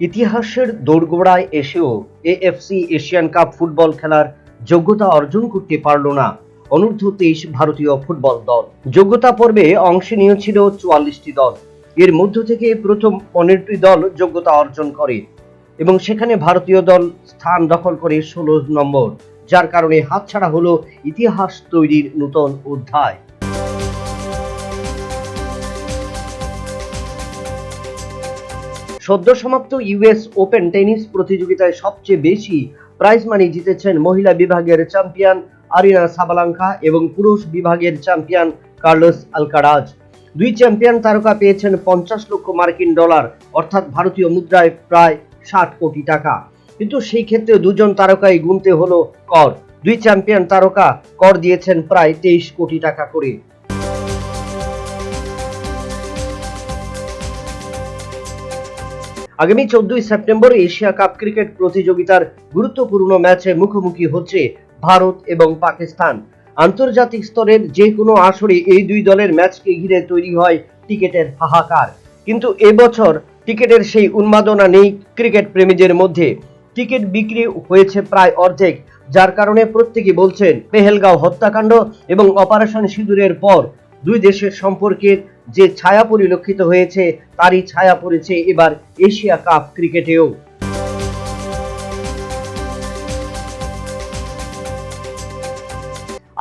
ইতিহাসের দোরগোড়ায় এসেও এএফসি এশিয়ান কাপ ফুটবল খেলার যোগ্যতা অর্জন করতে পারল না অনূর্ধ্ব তেইশ ভারতীয় ফুটবল দল। যোগ্যতা পর্বে অংশ নিয়েছিল চুয়াল্লিশটি দল। এর মধ্য থেকে প্রথম পনেরোটি দল যোগ্যতা অর্জন করে এবং সেখানে ভারতীয় দল স্থান দখল করে ষোলো নম্বর, যার কারণে হাতছাড়া হলো ইতিহাস তৈরির নূতন অধ্যায়। সদ্য সমাপ্ত ইউএস ওপেন টেনিস প্রতিযোগিতায় সবচেয়ে বেশি প্রাইজ মানি জিতেছেন মহিলা বিভাগের চ্যাম্পিয়ন আরিনা সাবালাঙ্কা এবং পুরুষ বিভাগের চ্যাম্পিয়ন কার্লোস আলকারাজ। দুই চ্যাম্পিয়ন তারকা পেয়েছেন পঞ্চাশ লক্ষ মার্কিন ডলার, অর্থাৎ ভারতীয় মুদ্রায় প্রায় ষাট কোটি টাকা। কিন্তু সেই ক্ষেত্রে দুজন তারকাই গুনতে হলো কর। দুই চ্যাম্পিয়ন তারকা কর দিয়েছেন প্রায় তেইশ কোটি টাকা করে। আগামী চোদ্দই সেপ্টেম্বর এশিয়া কাপ ক্রিকেট প্রতিযোগিতার গুরুত্বপূর্ণ ম্যাচে মুখোমুখি হচ্ছে ভারত এবং পাকিস্তান। আন্তর্জাতিক স্তরের যে কোনো আসরে এই দুই দলের ম্যাচকে ঘিরে তৈরি হয় টিকেটের হাহাকার। কিন্তু এবছর টিকেটের সেই উন্মাদনা নেই ক্রিকেট প্রেমীদের মধ্যে। টিকিট বিক্রি হয়েছে প্রায় অর্ধেক, যার কারণে প্রত্যেকে বলছেন, পেহেলগাঁও হত্যাকাণ্ড এবং অপারেশন সিঁদুরের পর দুই দেশের সম্পর্কের যে ছায়া পরিলক্ষিত হয়েছে, তারই ছায়া পড়েছে এবার এশিয়া কাপ ক্রিকেটেও।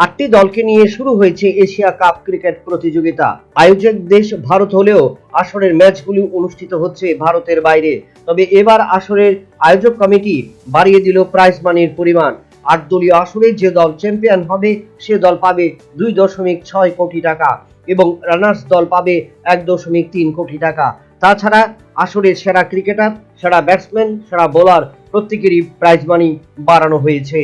আটটি দলকে নিয়ে শুরু হয়েছে এশিয়া কাপ ক্রিকেট প্রতিযোগিতা। আয়োজক দেশ ভারত হলেও আসরের ম্যাচগুলি অনুষ্ঠিত হচ্ছে ভারতের বাইরে। তবে এবার আসরের আয়োজক কমিটি বাড়িয়ে দিল প্রাইজ মানির পরিমাণ। আট দলীয় আসরে যে দল চ্যাম্পিয়ন হবে, সে দল পাবে দুই দশমিক ছয় কোটি টাকা। এবং রানার্স দল পাবে এক দশমিক তিন কোটি টাকা। তাছাড়া আসরের সেরা ক্রিকেটার, সেরা ব্যাটসম্যান, সেরা বোলার প্রত্যেকেরই প্রাইজ মানি বাড়ানো হয়েছে।